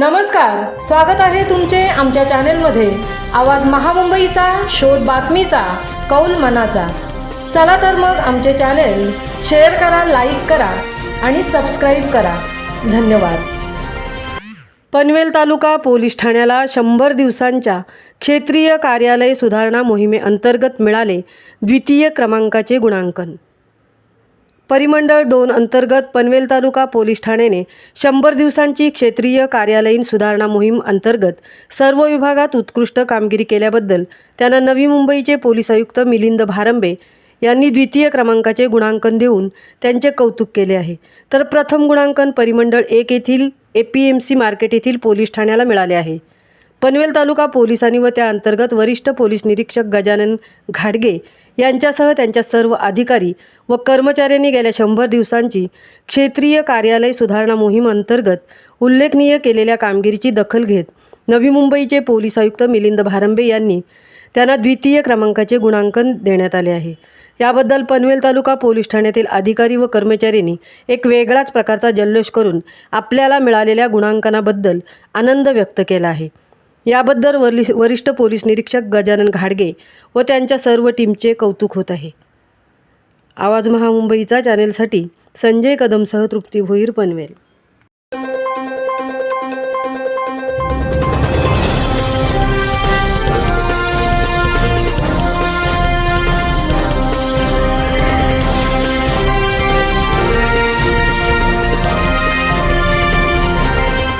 नमस्कार स्वागत आहे तुमचे आमच्या चॅनेलमध्ये. आवाज महामुंबईचा शोध बातमीचा कौल मनाचा. चला तर मग आमचे चॅनेल शेअर करा लाईक करा आणि सबस्क्राईब करा. धन्यवाद. पनवेल तालुका पोलीस ठाण्याला शंभर दिवसांच्या क्षेत्रीय कार्यालय सुधारणा मोहिमेअंतर्गत मिळाले द्वितीय क्रमांकाचे गुणांकन. परिमंडळ दोन अंतर्गत पनवेल तालुका पोलीस ठाण्याने शंभर दिवसांची क्षेत्रीय कार्यालयीन सुधारणा मोहीम अंतर्गत सर्व विभागात उत्कृष्ट कामगिरी केल्याबद्दल त्यांना नवी मुंबईचे पोलीस आयुक्त मिलिंद भारंबे यांनी द्वितीय क्रमांकाचे गुणांकन देऊन त्यांचे कौतुक केले आहे. तर प्रथम गुणांकन परिमंडळ एक येथील A P M C market येथील पोलीस ठाण्याला मिळाले आहे. पनवेल तालुका पोलिसांनी व त्या अंतर्गत वरिष्ठ पोलीस निरीक्षक गजानन घाडगे यांच्यासह त्यांच्या सर्व अधिकारी व कर्मचाऱ्यांनी गेल्या शंभर दिवसांची क्षेत्रीय कार्यालय सुधारणा मोहीम अंतर्गत उल्लेखनीय केलेल्या कामगिरीची दखल घेत नवी मुंबईचे पोलीस आयुक्त मिलिंद भारंबे यांनी त्यांना द्वितीय क्रमांकाचे गुणांकन देण्यात आले आहे. याबद्दल पनवेल तालुका पोलीस ठाण्यातील अधिकारी व कर्मचाऱ्यांनी एक वेगळाच प्रकारचा जल्लोष करून आपल्याला मिळालेल्या गुणांकनाबद्दल आनंद व्यक्त केला आहे. याबद्दल वरि वरिष्ठ पोलीस निरीक्षक गजानन घाडगे व त्यांच्या सर्व टीमचे कौतुक होत आहे. आवाज महामुंबईचा चॅनेलसाठी संजय कदमसह तृप्ती भोईर पनवेल.